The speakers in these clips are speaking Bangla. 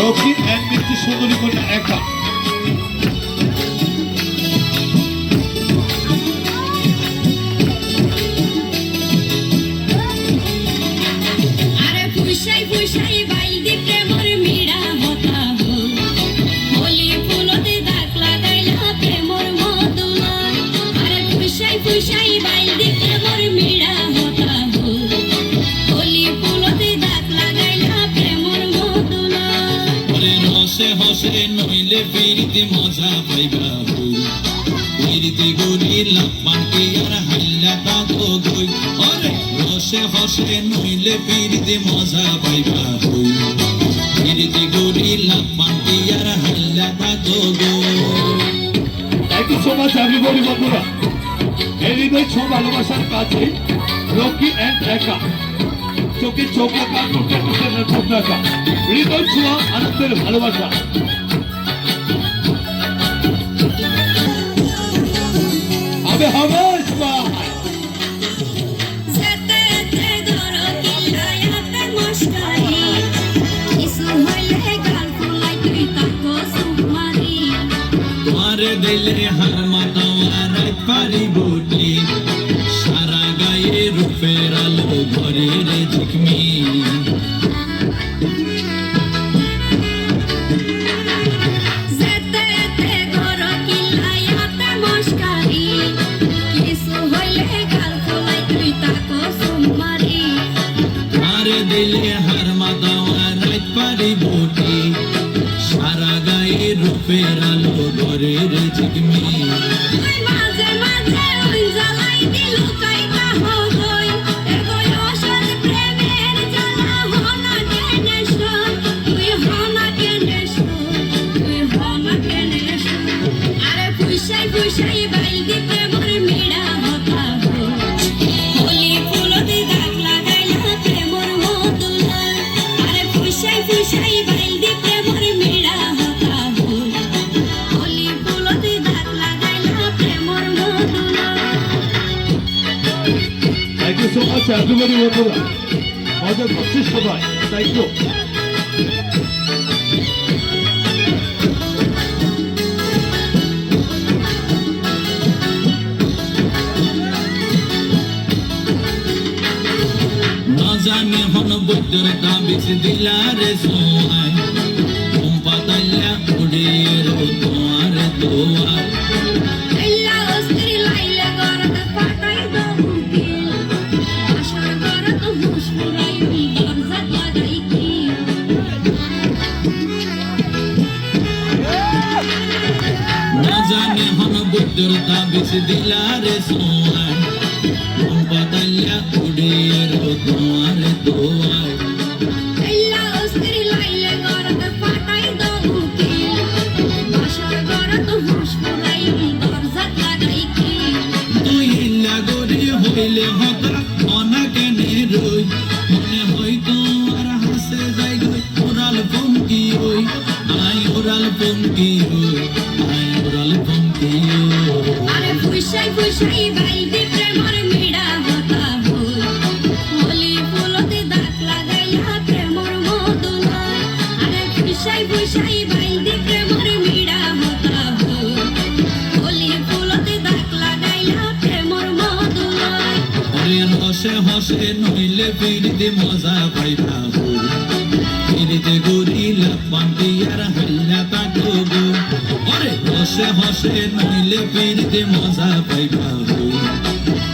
রকি অ্যান্ড মিষ্টি সুন্দরী কন্যা একা। নইলে ফিরিতে মজা পাইবা ফিরিতে গরি লাপান কে আর হাল্লা কাকো গই ওরে রসে হসে নইলে ফিরিতে মজা পাইবা ফিরিতে গরি লাপান কে আর হাল্লা কাকো গই thank you so much everybody বন্ধুরা। এই হৃদয় ছ ভালোবাসার কাছে রকি অ্যান্ড একা। চোখে চোখ রাখা চোখে চোখে চোখ রাখা হৃদয় ছোঁয়া আনন্দের ভালোবাসা। সুমারি তোমারে দিলে হার মাতাওয়া রাত পারি বটি। সারা গায়ে রূপের আলো ঘরে রে ঝিকমি দিলে হার মাতাওয়া রাত পারি বটি। সারা গায়ে রূপের আলো ঘরের ঝিকমি মাঝে মাঝে ওই জ্বালাই দিলু thank you so much everybody বন্ধুরা মজা করছি সবাই থ্যাংক ইউ না জানে হন বৈদ্যর তাবিজ দিলারে সোয়াই জানে হন বৈদ্যর তাবিজ দিলারে সোয়ার পাতাইলা উড়ে রো তোমার ওরাল পঙ্কি ওই আরে ফুসাই ফুসাই বাইদি প্রেমর মিড়া হতা হই হোলি ফুলতে দাগ লাগাইলা প্রেমর মধুলাই আরে ফুসাই ফুসাই বাইদি প্রেমর মিড়া হতা হই হোলি ফুলতে দাগ লাগাইলা প্রেমর মধুলাই ওরে হসে নইলে মজা গরিলা আর হাল্লা তাকো হসে হসে নইলে ফিরিতে মজা পাইবা হই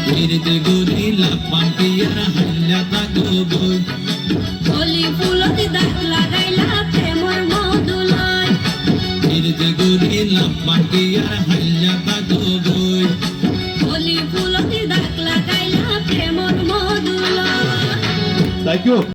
ফিরিতে গরিলা আর হাল্লা তাকো গো। হোলি ফুলতে দাগ লাগাইলা প্রেমর মধুলাই ফিরিতে গরিলা আর হাল্লা তাকো গো। হোলি ফুলতে দাগ লাগাইলা প্রেমর মধুলাই থ্যাংক ইউ